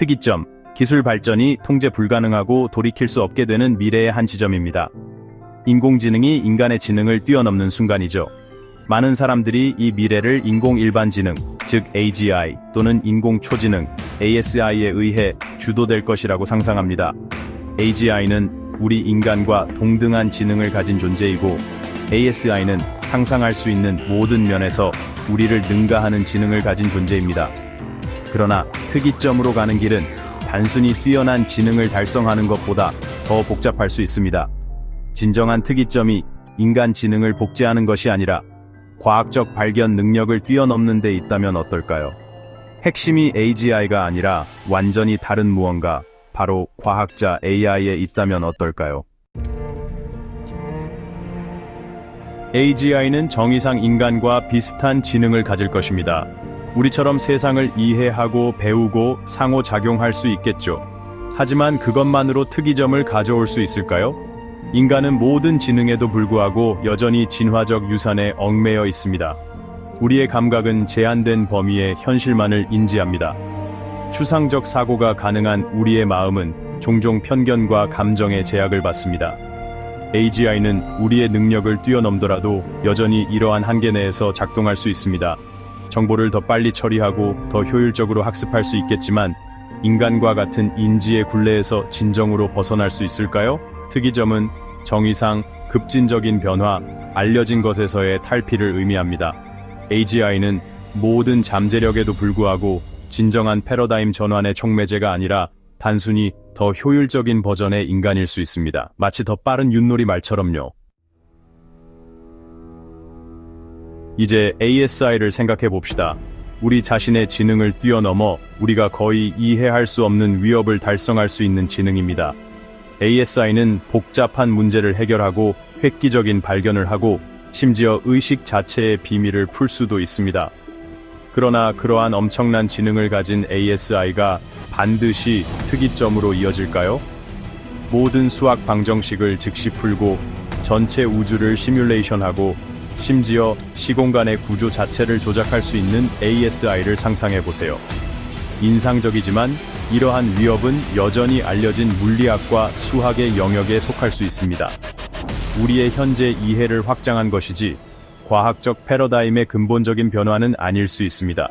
특이점, 기술 발전이 통제 불가능하고 돌이킬 수 없게 되는 미래의 한 지점입니다. 인공지능이 인간의 지능을 뛰어넘는 순간이죠. 많은 사람들이 이 미래를 인공 일반지능, 즉 AGI 또는 인공 초지능, ASI에 의해 주도될 것이라고 상상합니다. AGI는 우리 인간과 동등한 지능을 가진 존재이고 ASI는 상상할 수 있는 모든 면에서 우리를 능가하는 지능을 가진 존재입니다. 그러나 특이점으로 가는 길은 단순히 뛰어난 지능을 달성하는 것보다 더 복잡할 수 있습니다. 진정한 특이점이 인간 지능을 복제하는 것이 아니라 과학적 발견 능력을 뛰어넘는 데 있다면 어떨까요? 핵심이 AGI가 아니라 완전히 다른 무언가, 바로 과학자 AI에 있다면 어떨까요? AGI는 정의상 인간과 비슷한 지능을 가질 것입니다. 우리처럼 세상을 이해하고 배우고 상호작용할 수 있겠죠. 하지만 그것만으로 특이점을 가져올 수 있을까요? 인간은 모든 지능에도 불구하고 여전히 진화적 유산에 얽매여 있습니다. 우리의 감각은 제한된 범위의 현실만을 인지합니다. 추상적 사고가 가능한 우리의 마음은 종종 편견과 감정의 제약을 받습니다. AGI는 우리의 능력을 뛰어넘더라도 여전히 이러한 한계 내에서 작동할 수 있습니다. 정보를 더 빨리 처리하고 더 효율적으로 학습할 수 있겠지만 인간과 같은 인지의 굴레에서 진정으로 벗어날 수 있을까요? 특이점은 정의상 급진적인 변화, 알려진 것에서의 탈피를 의미합니다. AGI는 모든 잠재력에도 불구하고 진정한 패러다임 전환의 촉매제가 아니라 단순히 더 효율적인 버전의 인간일 수 있습니다. 마치 더 빠른 윷놀이 말처럼요. 이제 ASI를 생각해 봅시다. 우리 자신의 지능을 뛰어넘어 우리가 거의 이해할 수 없는 위협을 달성할 수 있는 지능입니다. ASI는 복잡한 문제를 해결하고 획기적인 발견을 하고 심지어 의식 자체의 비밀을 풀 수도 있습니다. 그러나 그러한 엄청난 지능을 가진 ASI가 반드시 특이점으로 이어질까요? 모든 수학 방정식을 즉시 풀고 전체 우주를 시뮬레이션하고 심지어 시공간의 구조 자체를 조작할 수 있는 ASI를 상상해 보세요. 인상적이지만 이러한 위협은 여전히 알려진 물리학과 수학의 영역에 속할 수 있습니다. 우리의 현재 이해를 확장한 것이지 과학적 패러다임의 근본적인 변화는 아닐 수 있습니다.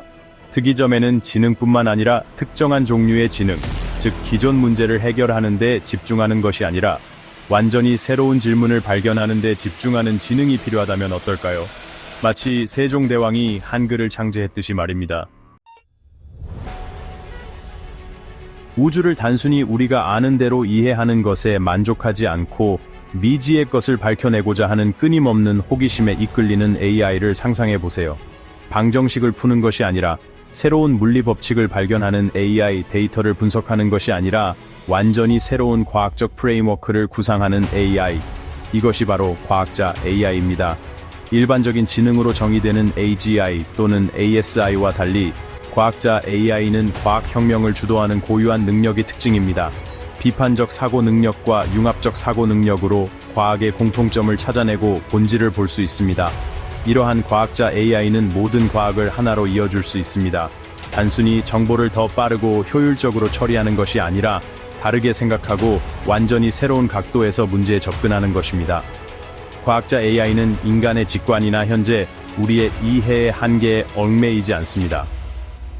특이점에는 지능뿐만 아니라 특정한 종류의 지능, 즉 기존 문제를 해결하는 데 집중하는 것이 아니라 완전히 새로운 질문을 발견하는 데 집중하는 지능이 필요하다면 어떨까요? 마치 세종대왕이 한글을 창제했듯이 말입니다. 우주를 단순히 우리가 아는 대로 이해하는 것에 만족하지 않고 미지의 것을 밝혀내고자 하는 끊임없는 호기심에 이끌리는 AI를 상상해 보세요. 방정식을 푸는 것이 아니라 새로운 물리 법칙을 발견하는 AI 데이터를 분석하는 것이 아니라 완전히 새로운 과학적 프레임워크를 구상하는 AI. 이것이 바로 과학자 AI입니다. 일반적인 지능으로 정의되는 AGI 또는 ASI와 달리 과학자 AI는 과학혁명을 주도하는 고유한 능력이 특징입니다. 비판적 사고 능력과 융합적 사고 능력으로 과학의 공통점을 찾아내고 본질을 볼 수 있습니다. 이러한 과학자 AI는 모든 과학을 하나로 이어줄 수 있습니다. 단순히 정보를 더 빠르고 효율적으로 처리하는 것이 아니라 다르게 생각하고 완전히 새로운 각도에서 문제에 접근하는 것입니다. 과학자 AI는 인간의 직관이나 현재 우리의 이해의 한계에 얽매이지 않습니다.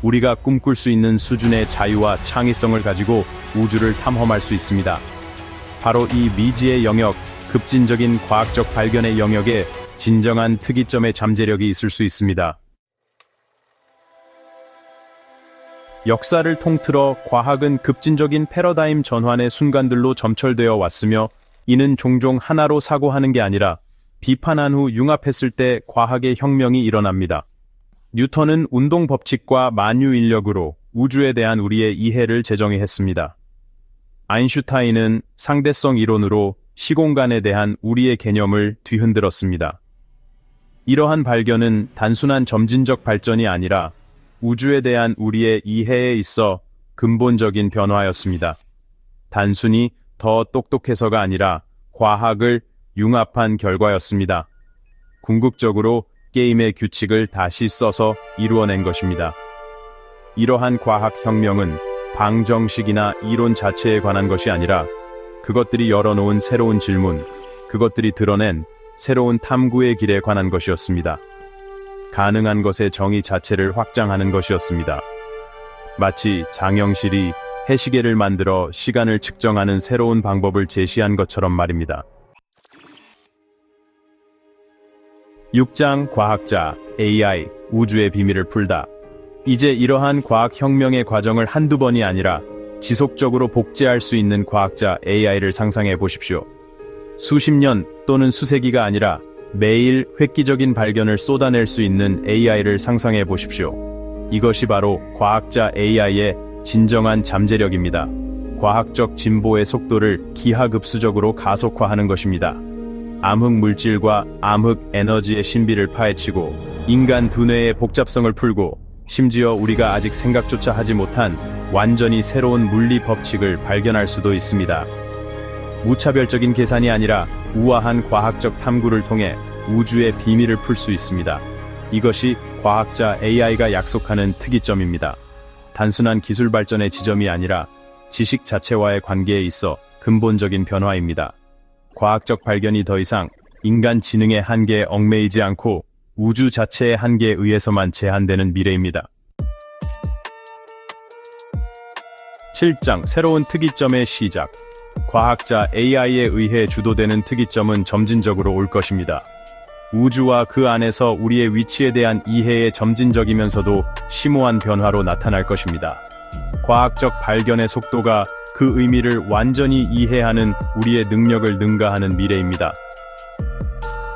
우리가 꿈꿀 수 있는 수준의 자유와 창의성을 가지고 우주를 탐험할 수 있습니다. 바로 이 미지의 영역, 급진적인 과학적 발견의 영역에 진정한 특이점의 잠재력이 있을 수 있습니다. 역사를 통틀어 과학은 급진적인 패러다임 전환의 순간들로 점철되어 왔으며 이는 종종 하나로 사고하는 게 아니라 비판한 후 융합했을 때 과학의 혁명이 일어납니다. 뉴턴은 운동 법칙과 만유 인력으로 우주에 대한 우리의 이해를 재정의했습니다. 아인슈타인은 상대성 이론으로 시공간에 대한 우리의 개념을 뒤흔들었습니다. 이러한 발견은 단순한 점진적 발전이 아니라 우주에 대한 우리의 이해에 있어 근본적인 변화였습니다. 단순히 더 똑똑해서가 아니라 과학을 융합한 결과였습니다. 궁극적으로 게임의 규칙을 다시 써서 이루어낸 것입니다. 이러한 과학 혁명은 방정식이나 이론 자체에 관한 것이 아니라 그것들이 열어놓은 새로운 질문, 그것들이 드러낸 새로운 탐구의 길에 관한 것이었습니다. 가능한 것의 정의 자체를 확장하는 것이었습니다. 마치 장영실이 해시계를 만들어 시간을 측정하는 새로운 방법을 제시한 것처럼 말입니다. 6장 과학자, AI, 우주의 비밀을 풀다. 이제 이러한 과학 혁명의 과정을 한두 번이 아니라 지속적으로 복제할 수 있는 과학자 AI를 상상해 보십시오. 수십 년 또는 수세기가 아니라 매일 획기적인 발견을 쏟아낼 수 있는 AI를 상상해 보십시오. 이것이 바로 과학자 AI의 진정한 잠재력입니다. 과학적 진보의 속도를 기하급수적으로 가속화하는 것입니다. 암흑 물질과 암흑 에너지의 신비를 파헤치고 인간 두뇌의 복잡성을 풀고 심지어 우리가 아직 생각조차 하지 못한 완전히 새로운 물리 법칙을 발견할 수도 있습니다. 무차별적인 계산이 아니라 우아한 과학적 탐구를 통해 우주의 비밀을 풀 수 있습니다. 이것이 과학자 AI가 약속하는 특이점입니다. 단순한 기술 발전의 지점이 아니라 지식 자체와의 관계에 있어 근본적인 변화입니다. 과학적 발견이 더 이상 인간 지능의 한계에 얽매이지 않고 우주 자체의 한계에 의해서만 제한되는 미래입니다. 7장 새로운 특이점의 시작 과학자 AI에 의해 주도되는 특이점은 점진적으로 올 것입니다. 우주와 그 안에서 우리의 위치에 대한 이해의 점진적이면서도 심오한 변화로 나타날 것입니다. 과학적 발견의 속도가 그 의미를 완전히 이해하는 우리의 능력을 능가하는 미래입니다.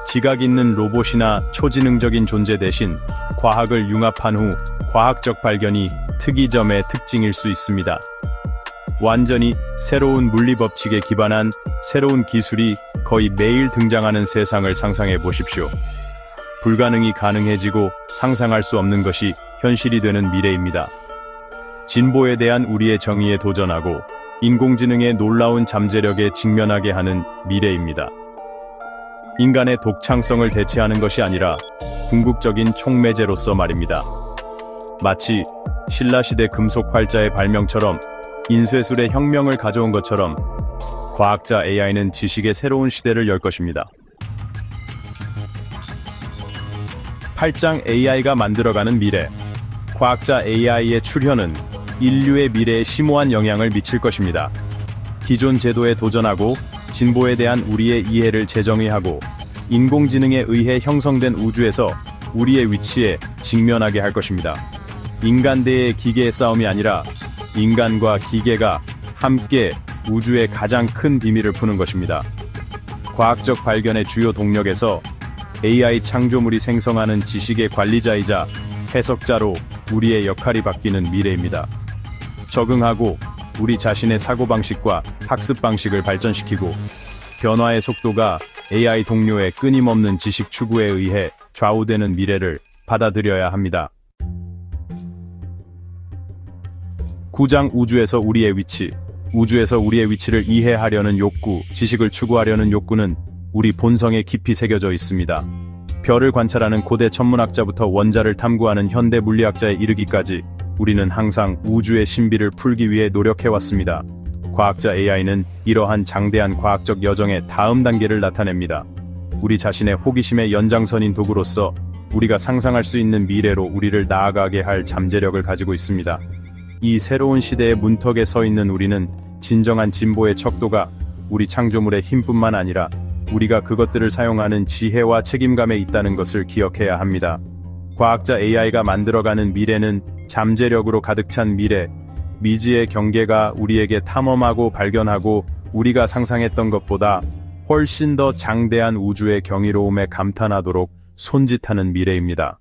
지각 있는 로봇이나 초지능적인 존재 대신 과학을 융합한 후 과학적 발견이 특이점의 특징일 수 있습니다. 완전히 새로운 물리 법칙에 기반한 새로운 기술이 거의 매일 등장하는 세상을 상상해 보십시오. 불가능이 가능해지고 상상할 수 없는 것이 현실이 되는 미래입니다. 진보에 대한 우리의 정의에 도전하고 인공지능의 놀라운 잠재력에 직면하게 하는 미래입니다. 인간의 독창성을 대체하는 것이 아니라 궁극적인 촉매제로서 말입니다. 마치 신라시대 금속 활자의 발명처럼 인쇄술의 혁명을 가져온 것처럼 과학자 AI는 지식의 새로운 시대를 열 것입니다. 8장 AI가 만들어가는 미래 과학자 AI의 출현은 인류의 미래에 심오한 영향을 미칠 것입니다. 기존 제도에 도전하고 진보에 대한 우리의 이해를 재정의하고 인공지능에 의해 형성된 우주에서 우리의 위치에 직면하게 할 것입니다. 인간 대의 기계의 싸움이 아니라 인간과 기계가 함께 우주의 가장 큰 비밀을 푸는 것입니다. 과학적 발견의 주요 동력에서 AI 창조물이 생성하는 지식의 관리자이자 해석자로 우리의 역할이 바뀌는 미래입니다. 적응하고 우리 자신의 사고방식과 학습 방식을 발전시키고 변화의 속도가 AI 동료의 끊임없는 지식 추구에 의해 좌우되는 미래를 받아들여야 합니다. 9장 우주에서 우리의 위치 우주에서 우리의 위치를 이해하려는 욕구, 지식을 추구하려는 욕구는 우리 본성에 깊이 새겨져 있습니다. 별을 관찰하는 고대 천문학자부터 원자를 탐구하는 현대 물리학자에 이르기까지 우리는 항상 우주의 신비를 풀기 위해 노력해왔습니다. 과학자 AI는 이러한 장대한 과학적 여정의 다음 단계를 나타냅니다. 우리 자신의 호기심의 연장선인 도구로서 우리가 상상할 수 있는 미래로 우리를 나아가게 할 잠재력을 가지고 있습니다. 이 새로운 시대의 문턱에 서 있는 우리는 진정한 진보의 척도가 우리 창조물의 힘뿐만 아니라 우리가 그것들을 사용하는 지혜와 책임감에 있다는 것을 기억해야 합니다. 과학자 AI가 만들어가는 미래는 잠재력으로 가득 찬 미래, 미지의 경계가 우리에게 탐험하고 발견하고 우리가 상상했던 것보다 훨씬 더 장대한 우주의 경이로움에 감탄하도록 손짓하는 미래입니다.